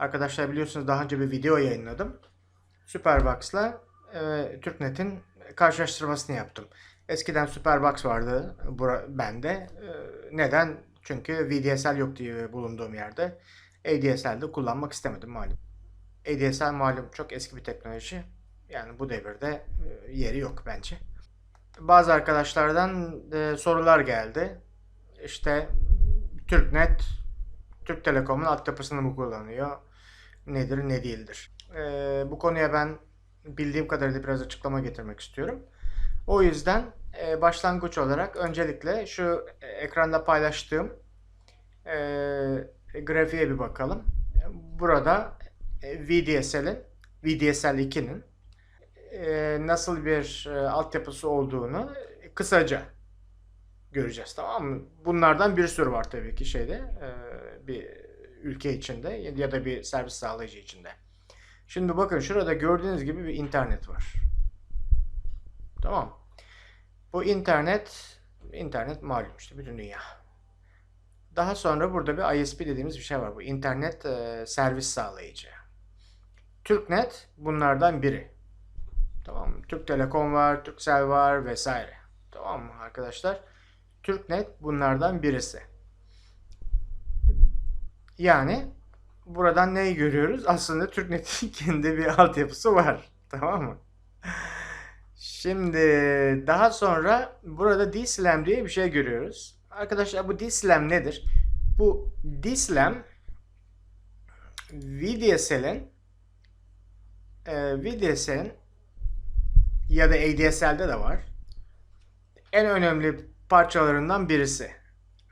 Arkadaşlar biliyorsunuz daha önce bir video yayınladım. Superbox'la e, TürkNet'in karşılaştırmasını yaptım. Eskiden Superbox vardı bura, bende. E, neden? Çünkü VDSL yok diye bulunduğum yerde. ADSL'de kullanmak istemedim malum. ADSL malum çok eski bir teknoloji. Yani bu devirde e, yeri yok bence. Bazı arkadaşlardan e, sorular geldi. İşte TürkNet Türk Telekom'un altyapısını mı kullanıyor? Nedir ne değildir? E, bu konuya ben bildiğim kadarıyla biraz açıklama getirmek istiyorum. O yüzden e, başlangıç olarak öncelikle şu e, ekranda paylaştığım e, grafiğe bir bakalım. Burada e, VDSL'in VDSL 2'nin e, nasıl bir e, altyapısı olduğunu kısaca göreceğiz tamam mı? Bunlardan bir sürü var tabii ki şeyde e, bir ülke içinde ya da bir servis sağlayıcı içinde. Şimdi bakın şurada gördüğünüz gibi bir internet var. Tamam. Bu internet internet malum işte bütün dünya. Daha sonra burada bir ISP dediğimiz bir şey var. Bu internet e, servis sağlayıcı. TürkNet bunlardan biri. Tamam? Türk Telekom var, Turkcell var vesaire. Tamam mı arkadaşlar? TürkNet bunlardan birisi. Yani buradan neyi görüyoruz? Aslında TürkNet'in kendi bir altyapısı var. Tamam mı? Şimdi daha sonra burada DSLAM diye bir şey görüyoruz. Arkadaşlar bu DSLAM nedir? Bu DSLAM VDSL'in e, VDSL'in ya da ADSL'de de var. En önemli parçalarından birisi.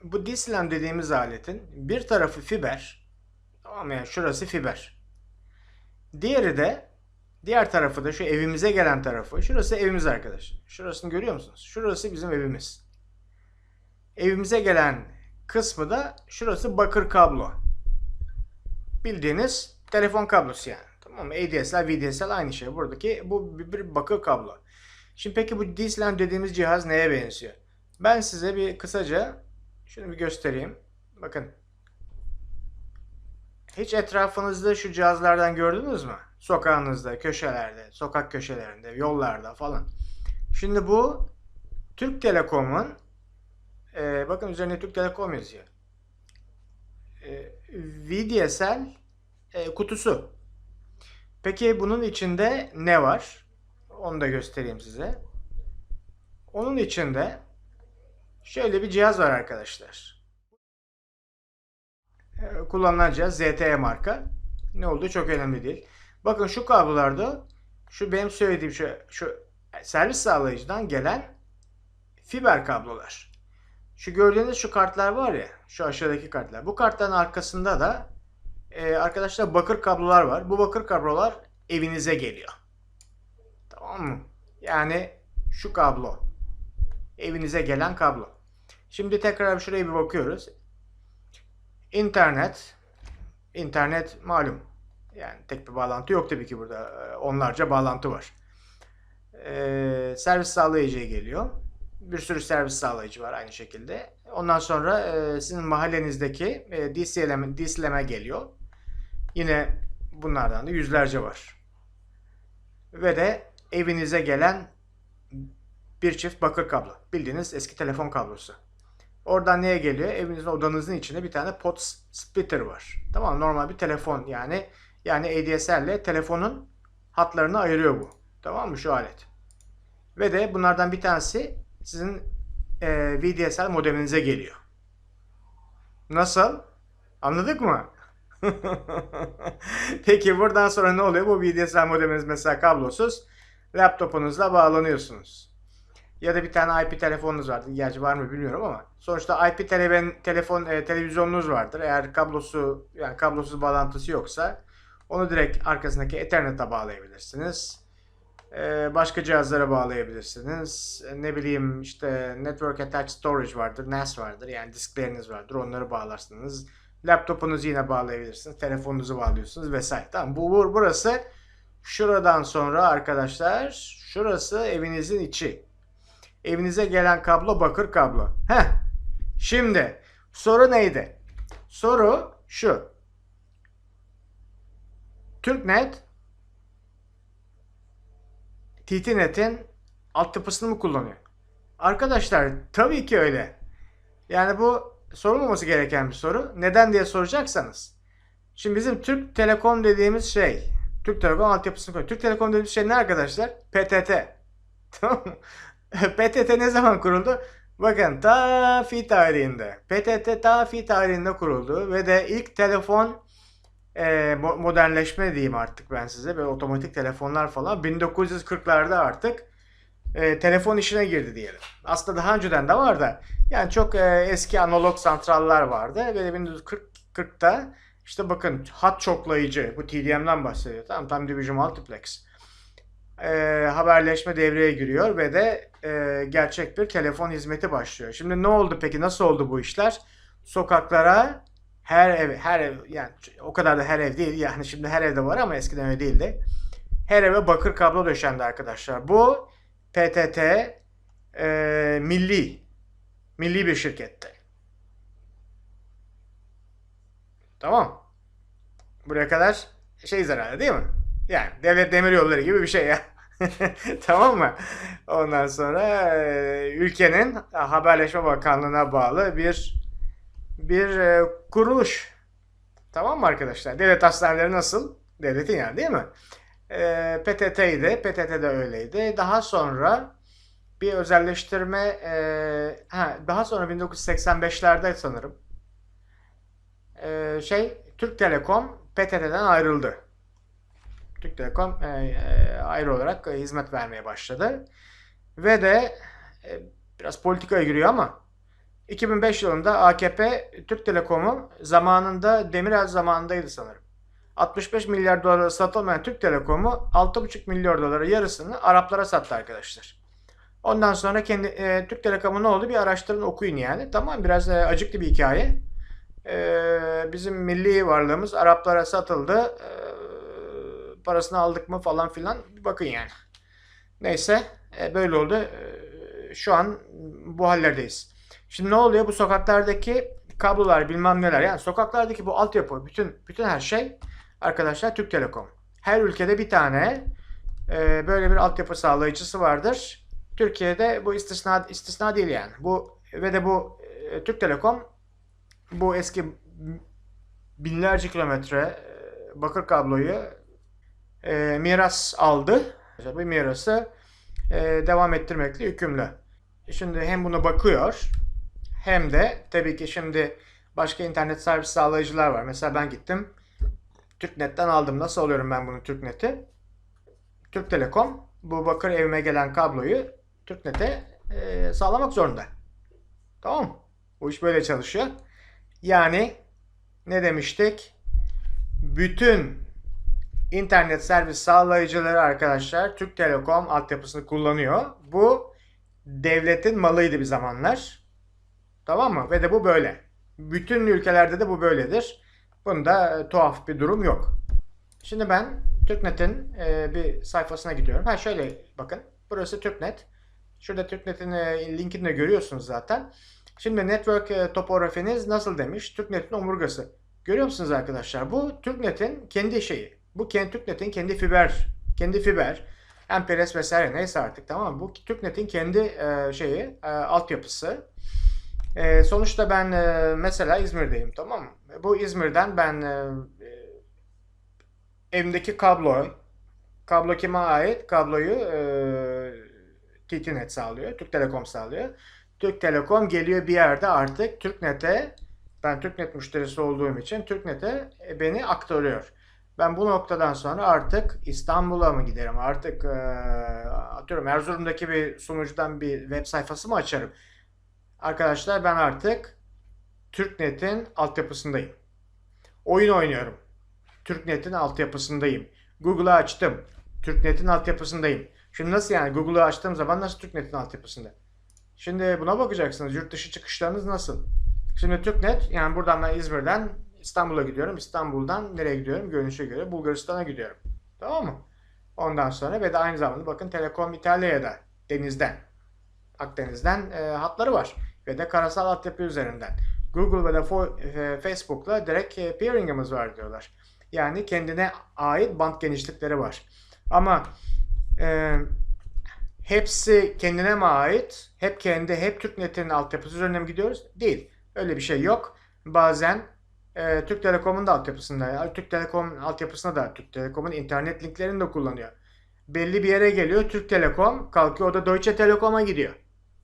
Bu DSLAM dediğimiz aletin bir tarafı fiber. Tamam? Yani şurası fiber. Diğeri de diğer tarafı da şu evimize gelen tarafı. Şurası evimiz arkadaşlar. Şurasını görüyor musunuz? Şurası bizim evimiz. Evimize gelen kısmı da şurası bakır kablo. Bildiğiniz telefon kablosu yani. Tamam mı? ADSL, VDSL aynı şey. Buradaki bu bir bakır kablo. Şimdi peki bu DSLAM dediğimiz cihaz neye benziyor? Ben size bir kısaca şunu bir göstereyim. Bakın. Hiç etrafınızda şu cihazlardan gördünüz mü? Sokağınızda, köşelerde, sokak köşelerinde, yollarda falan. Şimdi bu Türk Telekom'un e, bakın üzerine Türk Telekom yazıyor. E, VDSL e, kutusu. Peki bunun içinde ne var? Onu da göstereyim size. Onun içinde şöyle bir cihaz var arkadaşlar. Ee, Kullanılan cihaz ZTE marka. Ne olduğu çok önemli değil. Bakın şu kablolarda şu benim söylediğim şu, şu servis sağlayıcıdan gelen fiber kablolar. Şu gördüğünüz şu kartlar var ya, şu aşağıdaki kartlar. Bu kartların arkasında da e, arkadaşlar bakır kablolar var. Bu bakır kablolar evinize geliyor. Tamam mı? Yani şu kablo. Evinize gelen kablo. Şimdi tekrar şuraya bir bakıyoruz. İnternet. İnternet malum. Yani tek bir bağlantı yok tabii ki burada. Ee, Onlarca bağlantı var. Ee, servis sağlayıcıya geliyor. Bir sürü servis sağlayıcı var aynı şekilde. Ondan sonra e, sizin mahallenizdeki e, DSLM, DSLM'e geliyor. Yine bunlardan da yüzlerce var. Ve de evinize gelen bir çift bakır kablo. Bildiğiniz eski telefon kablosu. Oradan neye geliyor? Evinizin odanızın içinde bir tane pot splitter var. Tamam normal bir telefon yani yani ADSL ile telefonun hatlarını ayırıyor bu. Tamam mı şu alet? Ve de bunlardan bir tanesi sizin e, VDSL modeminize geliyor. Nasıl? Anladık mı? Peki buradan sonra ne oluyor? Bu VDSL modeminiz mesela kablosuz. Laptopunuzla bağlanıyorsunuz. Ya da bir tane IP telefonunuz vardır. Gerçi var mı bilmiyorum ama. Sonuçta IP tele telefon e, televizyonunuz vardır. Eğer kablosu yani kablosuz bağlantısı yoksa onu direkt arkasındaki Ethernet'e bağlayabilirsiniz. E, başka cihazlara bağlayabilirsiniz. E, ne bileyim işte Network Attached Storage vardır. NAS vardır. Yani diskleriniz vardır. Onları bağlarsınız. Laptopunuzu yine bağlayabilirsiniz. Telefonunuzu bağlıyorsunuz vesaire. Tamam bu bu- burası şuradan sonra arkadaşlar şurası evinizin içi. Evinize gelen kablo bakır kablo. Heh. Şimdi soru neydi? Soru şu. TürkNet TTNet'in altyapısını mı kullanıyor? Arkadaşlar tabii ki öyle. Yani bu sorulmaması gereken bir soru. Neden diye soracaksanız. Şimdi bizim Türk Telekom dediğimiz şey, Türk Telekom altyapısını koyuyor. Türk Telekom dediğimiz şey ne arkadaşlar? PTT. Tamam mı? PTT ne zaman kuruldu? Bakın ta fi tarihinde. PTT ta fi tarihinde kuruldu ve de ilk telefon e, mo- modernleşme diyeyim artık ben size. Böyle otomatik telefonlar falan 1940'larda artık e, telefon işine girdi diyelim. Aslında daha önceden de var da yani çok e, eski analog santrallar vardı. Ve 1940'ta işte bakın hat çoklayıcı bu TDM'den bahsediyor. Tamam Time Division Multiplex. E, haberleşme devreye giriyor ve de e, gerçek bir telefon hizmeti başlıyor. Şimdi ne oldu peki? Nasıl oldu bu işler? Sokaklara her ev, her ev yani o kadar da her ev değil. Yani şimdi her evde var ama eskiden öyle değildi. Her eve bakır kablo döşendi arkadaşlar. Bu PTT e, milli milli bir şirketti. Tamam. Buraya kadar şeyiz herhalde değil mi? Yani devlet demir yolları gibi bir şey ya. tamam mı? Ondan sonra e, ülkenin Haberleşme Bakanlığı'na bağlı bir bir e, kuruluş. Tamam mı arkadaşlar? Devlet hastaneleri nasıl? Devletin yani değil mi? E, PTT'ydi. PTT de öyleydi. Daha sonra bir özelleştirme e, ha, daha sonra 1985'lerde sanırım şey Türk Telekom PTT'den ayrıldı. Türk Telekom e, e, ayrı olarak e, hizmet vermeye başladı. Ve de e, biraz politikaya giriyor ama 2005 yılında AKP Türk Telekom'u zamanında Demirel zamanındaydı sanırım. 65 milyar dolara satılmayan Türk Telekom'u 6,5 milyar dolara yarısını Araplara sattı arkadaşlar. Ondan sonra kendi e, Türk Telekom'u ne oldu bir araştırın okuyun yani. Tamam biraz e, acıklı bir hikaye. E, bizim milli varlığımız Araplara satıldı. E, parasını aldık mı falan filan bir bakın yani. Neyse e, böyle oldu. E, şu an bu hallerdeyiz. Şimdi ne oluyor? Bu sokaklardaki kablolar bilmem neler yani sokaklardaki bu altyapı bütün bütün her şey arkadaşlar Türk Telekom. Her ülkede bir tane e, böyle bir altyapı sağlayıcısı vardır. Türkiye'de bu istisna istisna değil yani. Bu ve de bu e, Türk Telekom bu eski binlerce kilometre e, bakır kabloyu e, miras aldı. Bu mirası e, devam ettirmekle yükümlü. Şimdi hem buna bakıyor hem de tabii ki şimdi başka internet servis sağlayıcılar var. Mesela ben gittim TürkNet'ten aldım. Nasıl alıyorum ben bunu TürkNet'i? Türk Telekom bu bakır evime gelen kabloyu TürkNet'e e, sağlamak zorunda. Tamam? Bu iş böyle çalışıyor. Yani ne demiştik? Bütün internet servis sağlayıcıları arkadaşlar Türk Telekom altyapısını kullanıyor. Bu devletin malıydı bir zamanlar. Tamam mı? Ve de bu böyle. Bütün ülkelerde de bu böyledir. Bunda e, tuhaf bir durum yok. Şimdi ben TürkNet'in e, bir sayfasına gidiyorum. Ha şöyle bakın. Burası TürkNet. Şurada TürkNet'in e, linkini de görüyorsunuz zaten. Şimdi network topografiniz nasıl demiş? TürkNet'in omurgası. Görüyor musunuz arkadaşlar? Bu TürkNet'in kendi şeyi. Bu TürkNet'in kendi fiber, kendi fiber, MPLS vesaire neyse artık tamam mı? Bu TürkNet'in kendi e, şeyi, e, altyapısı. E, sonuçta ben e, mesela İzmir'deyim tamam mı? Bu İzmir'den ben e, evimdeki kablo, kablo kime ait? Kabloyu e, TTNet sağlıyor, Türk Telekom sağlıyor. Türk Telekom geliyor bir yerde artık TürkNet'e, ben TürkNet müşterisi olduğum için TürkNet'e e, beni aktarıyor. Ben bu noktadan sonra artık İstanbul'a mı giderim? Artık atıyorum Erzurum'daki bir sunucudan bir web sayfası mı açarım? Arkadaşlar ben artık TürkNet'in altyapısındayım. Oyun oynuyorum. TürkNet'in altyapısındayım. Google'ı açtım. TürkNet'in altyapısındayım. Şimdi nasıl yani Google'ı açtığım zaman nasıl TürkNet'in altyapısında? Şimdi buna bakacaksınız. Yurt dışı çıkışlarınız nasıl? Şimdi TürkNet yani buradan ben İzmir'den İstanbul'a gidiyorum. İstanbul'dan nereye gidiyorum? Görünüşe göre Bulgaristan'a gidiyorum. Tamam mı? Ondan sonra ve de aynı zamanda bakın Telekom İtalya'ya da denizden Akdeniz'den e, hatları var. Ve de karasal altyapı üzerinden. Google ve de e, Facebook'la direkt e, peering'imiz var diyorlar. Yani kendine ait bant genişlikleri var. Ama e, hepsi kendine mi ait? Hep kendi, hep TürkNet'in altyapısı üzerinden mi gidiyoruz? Değil. Öyle bir şey yok. Bazen e, Türk Telekom'un da altyapısında, Türk Telekom'un altyapısında da Türk Telekom'un internet linklerini de kullanıyor. Belli bir yere geliyor Türk Telekom, kalkıyor o da Deutsche Telekom'a gidiyor.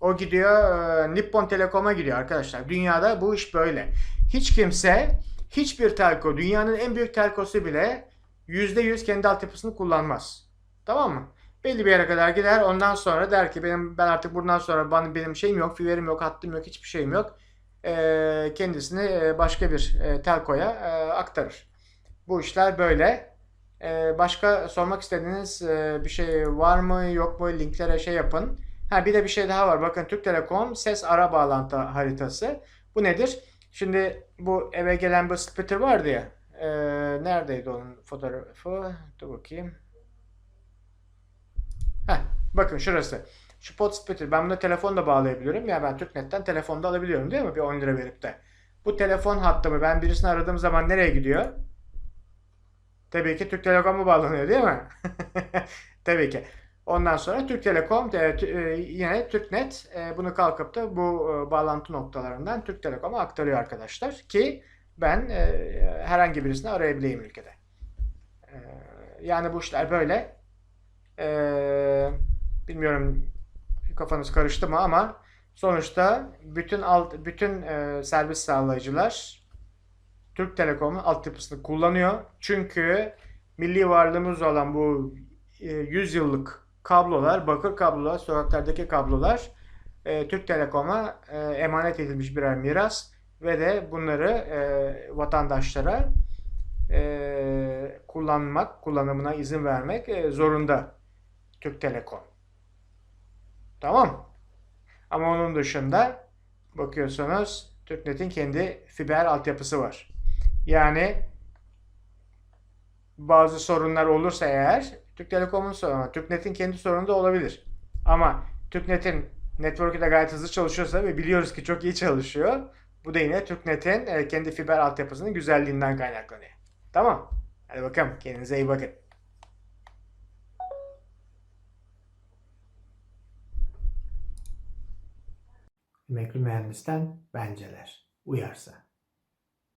O gidiyor e, Nippon Telekom'a gidiyor arkadaşlar. Dünyada bu iş böyle. Hiç kimse, hiçbir telko, dünyanın en büyük telkosu bile %100 kendi altyapısını kullanmaz. Tamam mı? Belli bir yere kadar gider. Ondan sonra der ki benim ben artık bundan sonra bana benim şeyim yok, fiberim yok, hattım yok, hiçbir şeyim yok. E, kendisini e, başka bir e, telkoya aktarır. Bu işler böyle. Başka sormak istediğiniz bir şey var mı yok mu linklere şey yapın. Ha bir de bir şey daha var. Bakın Türk Telekom ses ara bağlantı haritası. Bu nedir? Şimdi bu eve gelen bu splitter vardı ya. E, neredeydi onun fotoğrafı? Dur bakayım. Heh, bakın şurası. Şu pot splitter. Ben bunu telefonda bağlayabiliyorum. Yani ben TürkNet'ten telefonda alabiliyorum değil mi? Bir 10 lira verip de. Bu telefon hattımı ben birisini aradığım zaman nereye gidiyor? Tabii ki Türk Telekom'a bağlanıyor değil mi? Tabii ki. Ondan sonra Türk Telekom e, e, yine TürkNet e, bunu kalkıp da bu e, bağlantı noktalarından Türk Telekom'a aktarıyor arkadaşlar ki ben e, herhangi birisini arayabileyim ülkede. E, yani bu işler böyle. E, bilmiyorum kafanız karıştı mı ama sonuçta bütün alt bütün e, servis sağlayıcılar Türk Telekom'un altyapısını kullanıyor. Çünkü milli varlığımız olan bu e, 100 yıllık kablolar, bakır kablolar, sokaklardaki kablolar e, Türk Telekom'a e, emanet edilmiş birer miras ve de bunları e, vatandaşlara e, kullanmak, kullanımına izin vermek e, zorunda Türk Telekom. Tamam. Ama onun dışında bakıyorsunuz TürkNet'in kendi fiber altyapısı var. Yani bazı sorunlar olursa eğer Türk Telekom'un sorunu, TürkNet'in kendi sorunu da olabilir. Ama TürkNet'in network'ü de gayet hızlı çalışıyorsa ve biliyoruz ki çok iyi çalışıyor. Bu da yine TürkNet'in e, kendi fiber altyapısının güzelliğinden kaynaklanıyor. Tamam. Hadi bakalım. Kendinize iyi bakın. Emekli mühendisten benceler. Uyarsa.